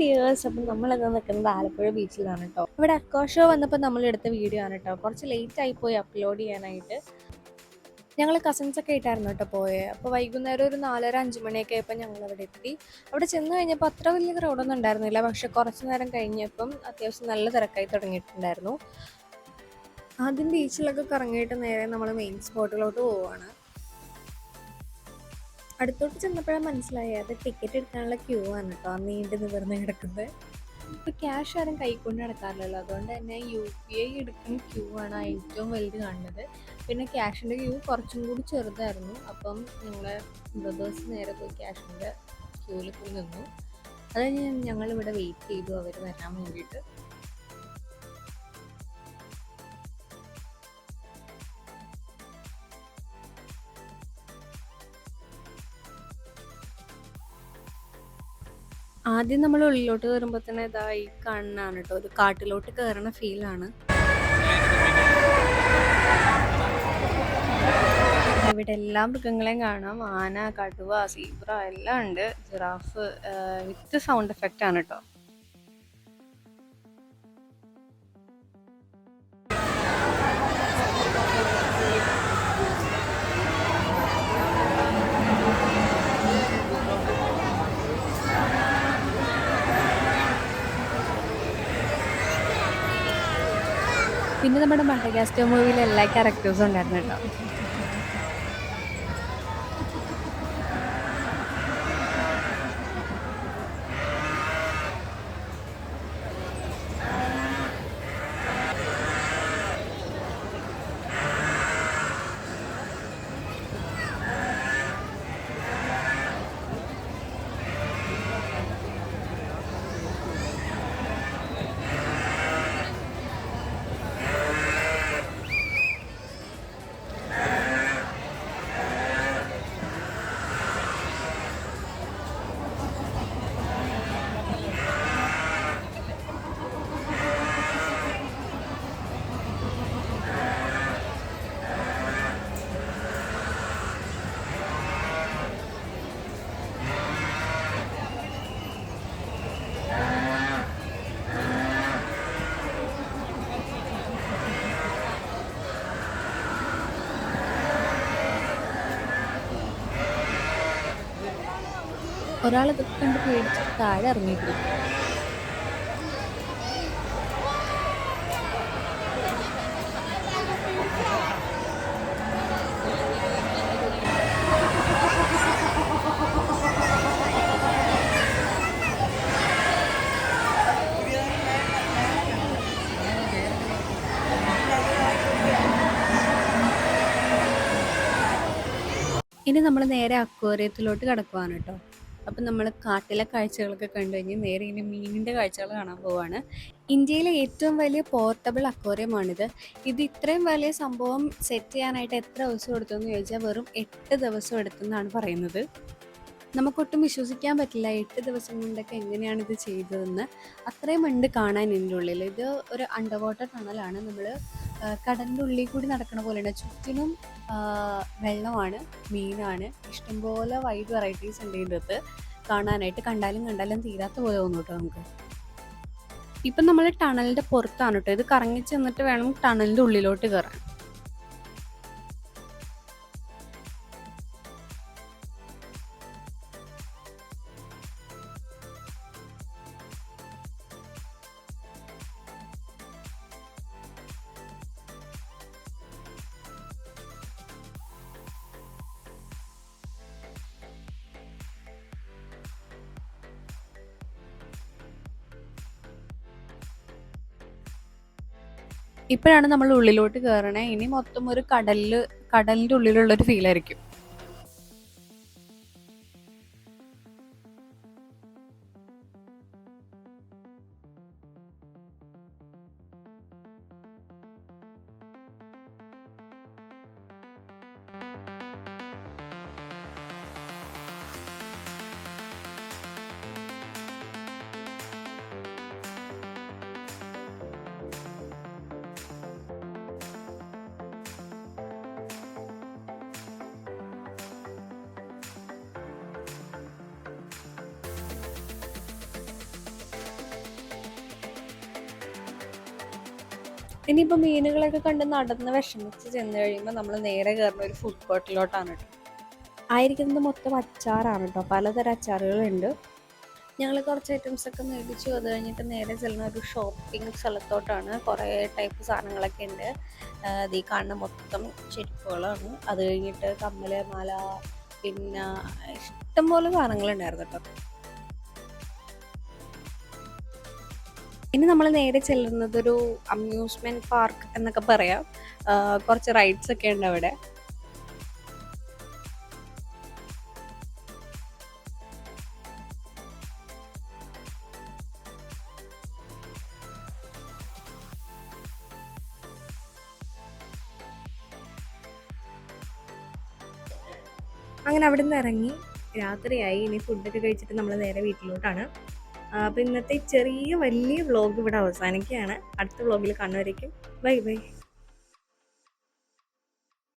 Dears അപ്പം നമ്മളിന്ന് നിൽക്കുന്നത് ആലപ്പുഴ ബീച്ചിലാണ് കേട്ടോ ഇവിടെ അക്കോഷോ വന്നപ്പോൾ നമ്മൾ എടുത്ത വീഡിയോ ആണ് കേട്ടോ കുറച്ച് ലേറ്റ് ആയി പോയി അപ്ലോഡ് ചെയ്യാനായിട്ട്. ഞങ്ങൾ കസിൻസ് ഒക്കെ ആയിട്ടായിരുന്നു കേട്ടോ പോയത് അപ്പോൾ വൈകുന്നേരം ഒരു നാലര അഞ്ച് മണിയൊക്കെ ആയപ്പോൾ ഞങ്ങൾ അവിടെ എത്തി. അവിടെ ചെന്ന് കഴിഞ്ഞപ്പോൾ അത്ര വലിയ ക്രൗഡൊന്നും ഉണ്ടായിരുന്നില്ല. പക്ഷെ കുറച്ച് നേരം കഴിഞ്ഞപ്പം അത്യാവശ്യം നല്ല തിരക്കായി തുടങ്ങിയിട്ടുണ്ടായിരുന്നു. ആദ്യം ബീച്ചിലൊക്കെ കറങ്ങിയിട്ട് നേരെ നമ്മൾ മെയിൻ സ്പോട്ടിലോട്ട് പോവാണ്. അടുത്തോട്ട് ചെന്നപ്പോഴാണ് മനസ്സിലായി അത് ടിക്കറ്റ് എടുക്കാനുള്ള ക്യൂ ആണ് കേട്ടോ നീണ്ടു നിവർന്ന് കിടക്കുന്നത്. ഇപ്പൊ ക്യാഷ് ആരും കൈക്കൊണ്ട് നടക്കാറില്ലല്ലോ അതുകൊണ്ട് തന്നെ യു പി ഐ എടുക്കുന്ന ക്യൂ ആണ് ഏറ്റവും വലുത് കാണുന്നത്. പിന്നെ ക്യാഷിന്റെ ക്യൂ കുറച്ചും കൂടി ചെറുതായിരുന്നു അപ്പം ഞങ്ങൾ ബ്രദേഴ്സ് നേരെ പോയി ക്യാഷിന്റെ ക്യൂവിൽ പോയി നിന്നു. അത് ഞങ്ങളിവിടെ വെയിറ്റ് ചെയ്തു അവർ വരാൻ വേണ്ടിയിട്ട്. ആദ്യം നമ്മൾ ഉള്ളിലോട്ട് കയറുമ്പോൾ തന്നെ ഇതാ ഈ കാണുന്നതാണ് കേട്ടോ ഒരു കാട്ടിലോട്ട് കയറണ ഫീലാണ് ഇവിടെ എല്ലാ മൃഗങ്ങളെയും കാണാം. ആന കടുവ സീബ്ര എല്ലാം ഉണ്ട്. ജിറാഫ് വിത്ത് സൗണ്ട് എഫക്റ്റ് ആണ് കേട്ടോ പിന്നെ നമ്മുടെ മഡഗാസ്റ്റർ മൂവിയിൽ എല്ലാ ക്യാരക്ടേഴ്സും ഉണ്ടായിരുന്നു കേട്ടോ ഒരാൾ ഇതൊക്കെ കണ്ട് പേടിച്ച് താഴെ ഇറങ്ങിയിട്ടില്ല ഇനി നമ്മൾ നേരെ അക്വേറിയത്തിലോട്ട് കിടക്കുവാണ് കേട്ടോ. അപ്പം നമ്മൾ കാട്ടിലെ കാഴ്ചകളൊക്കെ കണ്ടു കഴിഞ്ഞ് നേരെ ഇനി മീനിന്റെ കാഴ്ചകൾ കാണാൻ പോവാണ്. ഇന്ത്യയിലെ ഏറ്റവും വലിയ പോർട്ടബിൾ അക്വേറിയമാണിത് ഇത് ഇത്രയും വലിയ സംഭവം സെറ്റ് ചെയ്യാനായിട്ട് എത്ര ദിവസം എടുത്തു എന്ന് ചോദിച്ചാൽ വെറും എട്ട് ദിവസം എടുത്തെന്നാണ് പറയുന്നത്. നമുക്കൊട്ടും വിശ്വസിക്കാൻ പറ്റില്ല. എട്ട് ദിവസം കൊണ്ടൊക്കെ എങ്ങനെയാണ് ഇത് ചെയ്തതെന്ന് അത്രയും ഉണ്ട് കാണാൻ എന്റെ ഉള്ളിൽ. ഇത് ഒരു അണ്ടർ വാട്ടർ ടണലാണ് നമ്മൾ കടലിന്റെ ഉള്ളിൽ കൂടി നടക്കണ പോലെയാണ്. ചുറ്റിനും വെള്ളമാണ് മീനാണ്. ഇഷ്ടംപോലെ വൈഡ് വെറൈറ്റീസ് ഉണ്ട് ഇതിനകത്ത്. കാണാനായിട്ട് കണ്ടാലും കണ്ടാലും തീരാത്ത പോലെ തോന്നും കേട്ടോ നമുക്ക്. ഇപ്പം നമ്മൾ ടണലിന്റെ പുറത്താണ് കേട്ടോ ഇത് കറങ്ങി ചെന്നിട്ട് വേണം ടണലിന്റെ ഉള്ളിലോട്ട് കയറാൻ ഇപ്പോഴാണ് നമ്മൾ ഉള്ളിലോട്ട് കയറണേ ഇനി മൊത്തം ഒരു കടലിൽ കടലിന്റെ ഉള്ളിലുള്ള ഒരു ഫീൽ ഇനിയിപ്പോൾ മീനുകളൊക്കെ കണ്ട് നടന്ന് വിഷമിച്ച് ചെന്ന് കഴിയുമ്പോൾ നമ്മൾ നേരെ കയറുന്ന ഒരു ഫുഡ് കോർട്ടിലോട്ടാണ് കേട്ടോ ആയിരിക്കുന്നത് മൊത്തം അച്ചാറാണ് കേട്ടോ പലതരം അച്ചാറുകളുണ്ട്. ഞങ്ങൾ കുറച്ച് ഐറ്റംസൊക്കെ മേടിച്ചു. അത് കഴിഞ്ഞിട്ട് നേരെ ചെല്ലുന്ന ഒരു ഷോപ്പിംഗ് സ്ഥലത്തോട്ടാണ്. കുറേ ടൈപ്പ് സാധനങ്ങളൊക്കെ ഉണ്ട്. ഈ കാണുന്ന മൊത്തം ചെരുപ്പുകളാണ്. അത് കഴിഞ്ഞിട്ട് കമ്മൽ മാല പിന്നെ ഇഷ്ടംപോലെ സാധനങ്ങളുണ്ടായിരുന്നു കേട്ടോ ഇനി നമ്മൾ നേരെ ചെല്ലുന്നത് ഒരു അമ്യൂസ്മെന്റ് പാർക്ക് എന്നൊക്കെ പറയാം. കുറച്ച് റൈഡ്സ് ഒക്കെ ഉണ്ട് അവിടെ. അങ്ങനെ അവിടെ നിന്ന് ഇറങ്ങി. രാത്രിയായി. ഇനി ഫുഡൊക്കെ കഴിച്ചിട്ട് നമ്മൾ നേരെ വീട്ടിലോട്ടാണ്. അപ്പോൾ ഇന്നത്തെ ചെറിയ വലിയ വ്ളോഗ് ഇവിടെ അവസാനിക്കുകയാണ്. അടുത്ത വ്ളോഗിൽ കാണുന്നവരേക്കും ബൈ ബൈ.